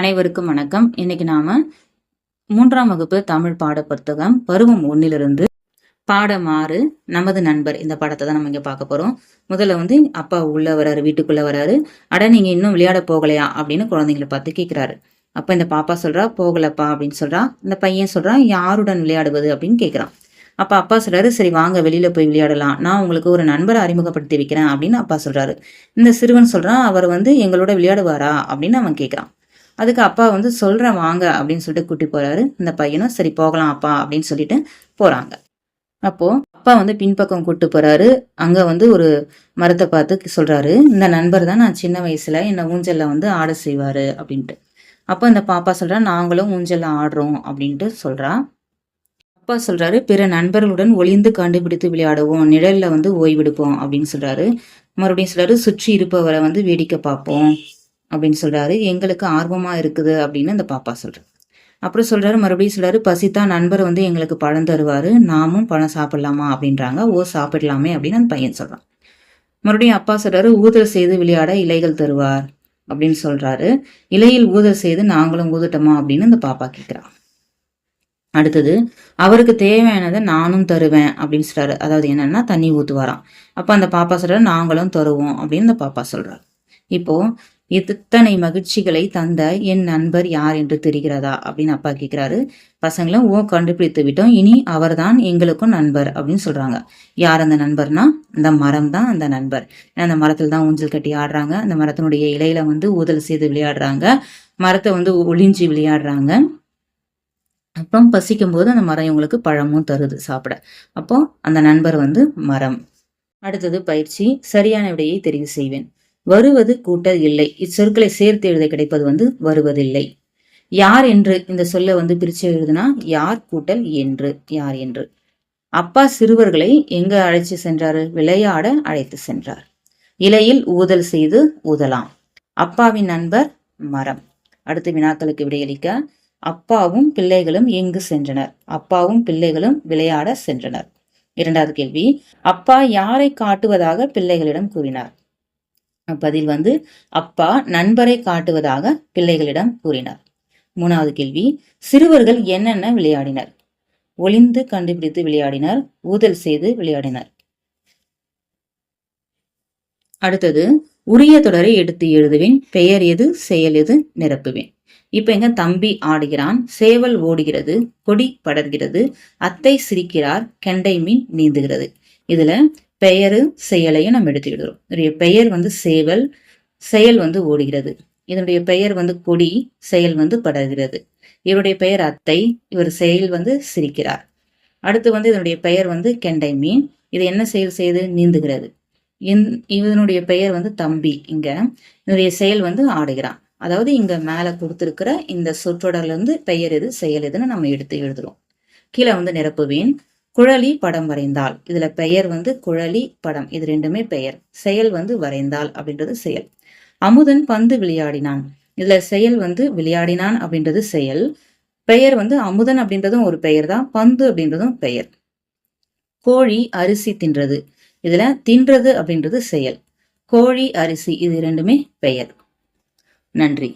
அனைவருக்கும் வணக்கம். இன்னைக்கு நாம மூன்றாம் வகுப்பு தமிழ் பாட புத்தகம் பருவம் ஒன்னிலிருந்து பாடம் ஆறு நமது நண்பர். இந்த பாடத்தை தான் நம்ம இங்க பார்க்க போறோம். முதல்ல வந்து அப்பா உள்ள வராரு வீட்டுக்குள்ள வராரு. அட நீங்க இன்னும் விளையாட போகலையா? அப்படின்னு குழந்தைங்களை பார்த்து கேட்கிறாரு அப்ப இந்த பாப்பா சொல்றா போகலப்பா அப்படின்னு சொல்றா. இந்த பையன் சொல்றான் யாருடன் விளையாடுவது? அப்படின்னு கேட்கிறான் அப்ப அப்பா சொல்றாரு சரி வாங்க வெளியில போய் விளையாடலாம். நான் உங்களுக்கு ஒரு நண்பரை அறிமுகப்படுத்தி வைக்கிறேன் அப்படின்னு அப்பா சொல்றாரு. இந்த சிறுவன் சொல்றான் அவர் வந்து எங்களோட விளையாடுவாரா? அப்படின்னு அவன் கேட்கிறான் அதுக்கு அப்பா வந்து சொல்கிறேன் வாங்க அப்படின்னு சொல்லிட்டு கூட்டி போகிறாரு இந்த பையனும் சரி போகலாம் அப்பா அப்படின்னு சொல்லிட்டு போகிறாங்க அப்போது அப்பா வந்து பின்பக்கம் கூட்டு போகிறாரு அங்கே வந்து ஒரு மரத்தை பார்த்து சொல்கிறாரு இந்த நண்பர் தான் நான் சின்ன வயசில் என்னை ஊஞ்சலில் வந்து ஆட செய்வார் அப்படின்ட்டு. அப்போ இந்த பாப்பா சொல்கிறா நாங்களும் ஊஞ்சலில் ஆடுறோம் அப்படின்ட்டு சொல்கிறா அப்பா சொல்கிறாரு பிற நண்பர்களுடன் ஒளிந்து கண்டுபிடித்து விளையாடுவோம் நிழலில் வந்து ஓய்வெடுப்போம் அப்படின்னு சொல்கிறாரு மறுபடியும் சொல்கிறாரு சுற்றி இருப்பவரை வந்து வேடிக்கை பார்ப்போம். அப்படின்னு சொல்றாரு. எங்களுக்கு ஆர்வமா இருக்குது அப்படின்னு அந்த பாப்பா சொல்றாரு. அப்புறம் சொல்றாரு மறுபடியும் சொல்றாரு பசித்தா நண்பர் வந்து எங்களுக்கு பழம் தருவாரு. நாமும் பழம் சாப்பிடலாமா அப்படின்றாங்க. ஓ சாப்பிடலாமே அப்படின்னு அந்த பையன் சொல்றான். மறுபடியும் அப்பா சொல்றாரு ஊதல் செய்து விளையாட இலைகள் தருவார் அப்படின்னு சொல்றாரு. இலையில் ஊதல் செய்து நாங்களும் ஊதட்டோமா அப்படின்னு அந்த பாப்பா கேட்கிறான் அடுத்தது அவருக்கு தேவையானதை நானும் தருவேன் அப்படின்னு சொல்றாரு. அதாவது என்னன்னா தண்ணி ஊத்துவாராம். அப்போ அந்த பாப்பா சொல்றாரு நாங்களும் தருவோம் அப்படின்னு அந்த பாப்பா சொல்றாரு. இப்போ இத்தனை மகிழ்ச்சிகளை தந்த என் நண்பர் யார் என்று தெரிகிறதா? அப்படின்னு அப்பா கேட்கிறாரு பசங்களும் ஓ கண்டுபிடித்து விட்டோம். இனி அவர்தான் எங்களுக்கும் நண்பர் அப்படின்னு சொல்றாங்க. யார் அந்த நண்பர்னா? அந்த மரம் தான் அந்த நண்பர். அந்த மரத்துல தான் ஊஞ்சல் கட்டி ஆடுறாங்க. அந்த மரத்தினுடைய இலையில வந்து ஊதல் செய்து விளையாடுறாங்க. மரத்தை வந்து ஒளிஞ்சி விளையாடுறாங்க. அப்புறம் பசிக்கும் போது அந்த மரம் இவங்களுக்கு பழமும் தருது சாப்பிட. அப்போ அந்த நண்பர் வந்து மரம். அடுத்தது பயிற்சி. சரியான விடையை தெரிவு செய்வேன். வருவது கூட்டல் இல்லை. இச்சொற்களை சேர்த்து எழுத கிடைப்பது வந்து வருவதில்லை. யார் என்று இந்த சொல்ல வந்து பிரிச்சு எழுதுனா யார் கூட்டல் என்று யார் என்று. அப்பா சிறுவர்களை எங்க அழைச்சு சென்றாரு விளையாட அழைத்து சென்றார். இலையில் ஊதல் செய்து ஊதலாம். அப்பாவின் நண்பர் மரம். அடுத்த வினாக்களுக்கு விடையளிக்க அப்பாவும் பிள்ளைகளும் எங்கு சென்றனர்? அப்பாவும் பிள்ளைகளும் விளையாட சென்றனர். இரண்டாவது கேள்வி அப்பா யாரை காட்டுவதாக பிள்ளைகளிடம் கூறினார்? பதில் வந்து அப்பா நண்பரை காட்டுவதாக பிள்ளைகளிடம் கூறினார். மூணாவது கேள்வி சிறுவர்கள் என்னென்ன விளையாடினர்? ஒளிந்து கண்டுபிடித்து விளையாடினர் ஊதல் செய்து விளையாடினர். அடுத்தது உரிய தொடரை எடுத்து எழுதுவேன் பெயர் எது செயல் எது நிரப்புவேன். இப்ப எங்க தம்பி ஆடுகிறான் சேவல் ஓடுகிறது கொடி படர்கிறது அத்தை சிரிக்கிறார் கெண்டை மீன் நீந்துகிறது. இதில் பெயரு செயலையும் நம்ம எடுத்துக்கிடுறோம் இதனுடைய பெயர் வந்து சேவல் செயல் வந்து ஓடுகிறது. இதனுடைய பெயர் வந்து கொடி செயல் வந்து படர்கிறது. இவருடைய பெயர் அத்தை இவர் செயல் வந்து சிரிக்கிறார். அடுத்து வந்து இதனுடைய பெயர் வந்து கெண்டை மீன். இது என்ன செயல் செய்து? நீந்துகிறது. இதனுடைய பெயர் வந்து தம்பி. இங்க இதனுடைய செயல் வந்து ஆடுகிறான். அதாவது இங்க மேல கொடுத்துருக்கிற இந்த சொற்றொடர்ல இருந்து பெயர் எது செயல் எதுன்னு நம்ம எடுத்து எழுதுறோம். கீழே வந்து நிரப்புவேன். குழலி படம் வரைந்தால் இதுல பெயர் வந்து குழலி படம். இது ரெண்டுமே பெயர். செயல் வந்து வரைந்தால் அப்படின்றது செயல். அமுதன் பந்து விளையாடினான். இதுல செயல் வந்து விளையாடினான் அப்படின்றது செயல். பெயர் வந்து அமுதன் அப்படின்றதும் ஒரு பெயர் தான் பந்து அப்படின்றதும் பெயர். கோழி அரிசி தின்றது. இதுல தின்றது அப்படின்றது செயல். கோழி அரிசி இது ரெண்டுமே பெயர். நன்றி.